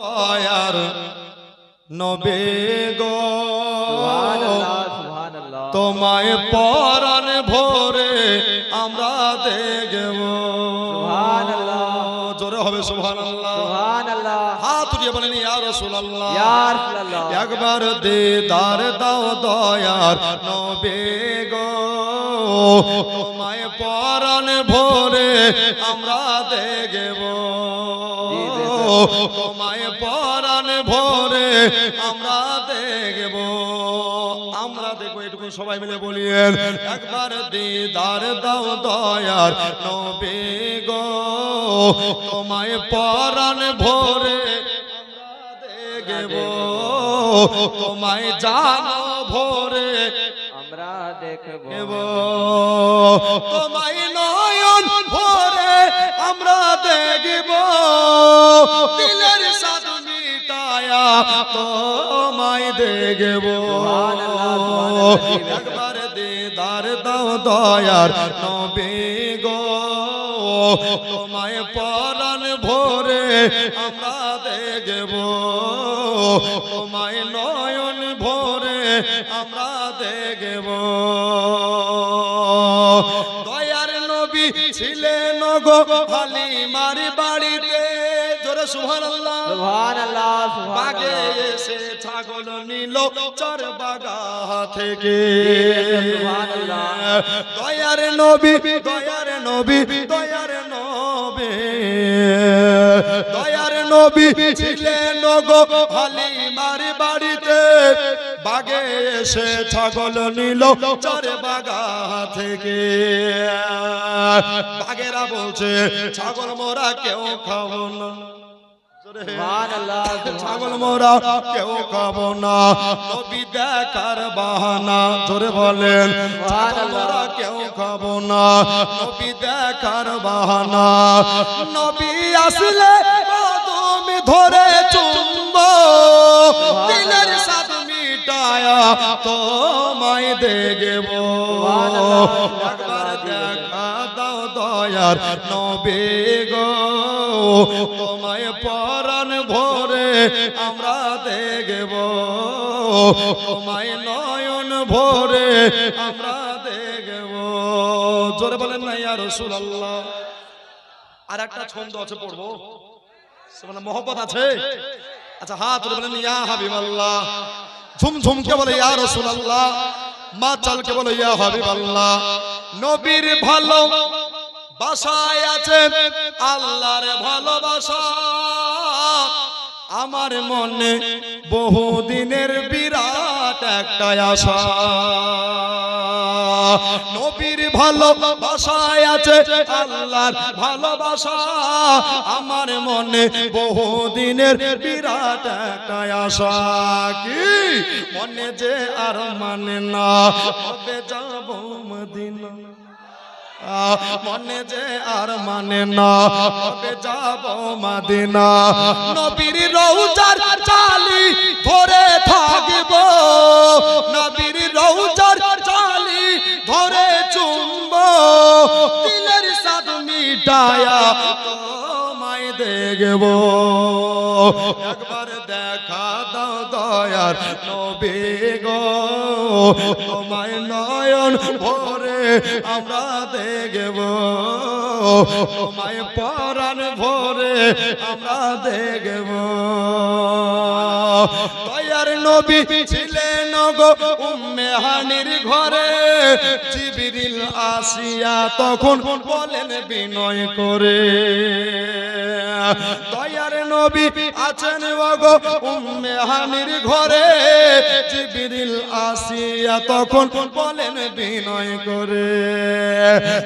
দয়ার নবে গো। তোমায় পরাণ ভরে আমরা দেখব। জোরে হবে সুবহানাল্লাহ। হাত উঠিয়ে বলেন একবার দিদার দাও দয়ার নবে গো। তোমায় পরাণ ভোরে আমরা দেখব। তোমায় পরাণ ভরে আমরা দেখব। আমরা দেখব এটুকু সবাই মিলে বলিয়েন। একবার দিদার দাও দয়ার নবে গো। তোমায় পরাণ ভরে দেখব। তোমায় জানো ভরে আমরা দেখব। তোমায় নয়ন ভরে আমরা দেখব একবার দিদার দাও দয়ার নবে গো। তোমায় পরাণ ভরে আমরা দেখব তোমায় নয়ন ভরে আমরা দেখব দয়ার নবী ছিলেন গো হালিমার বাড়িতে। জোরে সুবহানাল্লাহ। সুবহানাল্লাহ বাগে এসে ছাগল নিল চর বাগা থেকে। দয়ার নবী দয়ার নবী দয়ার নবী। দয়ার নবী ছিলেন গো হালিমার বাড়িতে। বাগে এসে ছাগল নিল চর বাগা থেকে। বাগেরা বলছে ছাগল মোরা কেউ খাব না। ছাগল মোরা কেউ খাব না। নবী দেখার বাহানা জোরে বলেন মোরা কেউ খাব না। নবী দেখার বাহানা নবী আসলে তুমি ধরে চুম্ব। দিলের সাথ মিটায়া তোমায় দেখব। দাও দয়ার নবে গো। তোমায় পরাণ ভরে আমরা দেখব। তোমায় নয়ন ভরে আমরা দেখব। জোরে বলেন না, ইয়া রাসূলুল্লাহ। আর একটা ছন্দ আছে, পড়ব। মহব্বত আছে। আচ্ছা হাত বলেন, ইয়া হাবিবাল্লাহ। ঝুম ঝুম কে বলে, ইয়া রাসূলুল্লাহ। মা চালকে বলে, ইয়া হাবিবাল্লাহ, নবীর ভালো বাসায় আছে, আল্লাহর ভালোবাসা আমার মনে বহুদিনের বিরাট একটা আশা। নবীর ভালোবাসায় আছে আল্লাহর ভালোবাসা। আমার মনে বহুদিনের বিরাট একটা আশা। কি? মনে যে আর মানে না। কবে যাব মদিনা? মনে যে আর মানে না। কবে যাব মাদিনা? নবীর রৌজার চালি মিটায়া তোমায় দেখব। একবার দেখা দাও দয়ার নবী গো। তোমায় নয়ন ভরে আমরা দেখব। তোমায় পরাণ ভরে আমরা দেখব। দয়ার নবী ছিলেন গো, উম্মে হানির ঘরে জিবিরিল আসিয়া তখন বলেন বিনয় করে। দয়ার নবী আছেন গো উম্মে হানির ঘরে জিবিরিল আসিয়া তখন বলেন বিনয় করে।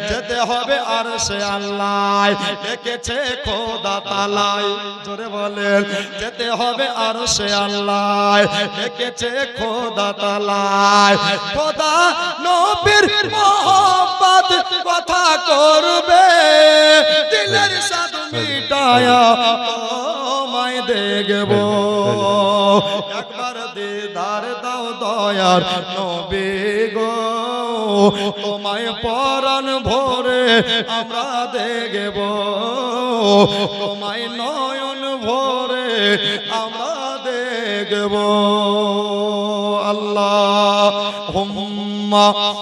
যেতে হবে আর সে আল্লাহ, ডেকেছে খোদা তালাই। জোরে বলেন, যেতে হবে আর সে আল্লাহ, ডেকেছে খোদা তালাই খোদা নবীর মোহব্বত কথা করবে। দিলের সাথ মিটায়া তোমায় দেখব। একবার দিদার দাও দয়ার নবী গো। তোমায় পরাণ ভরে আমরা দেখব। তোমায় নয়ন ভরে আমরা দেখব। আল্লাহ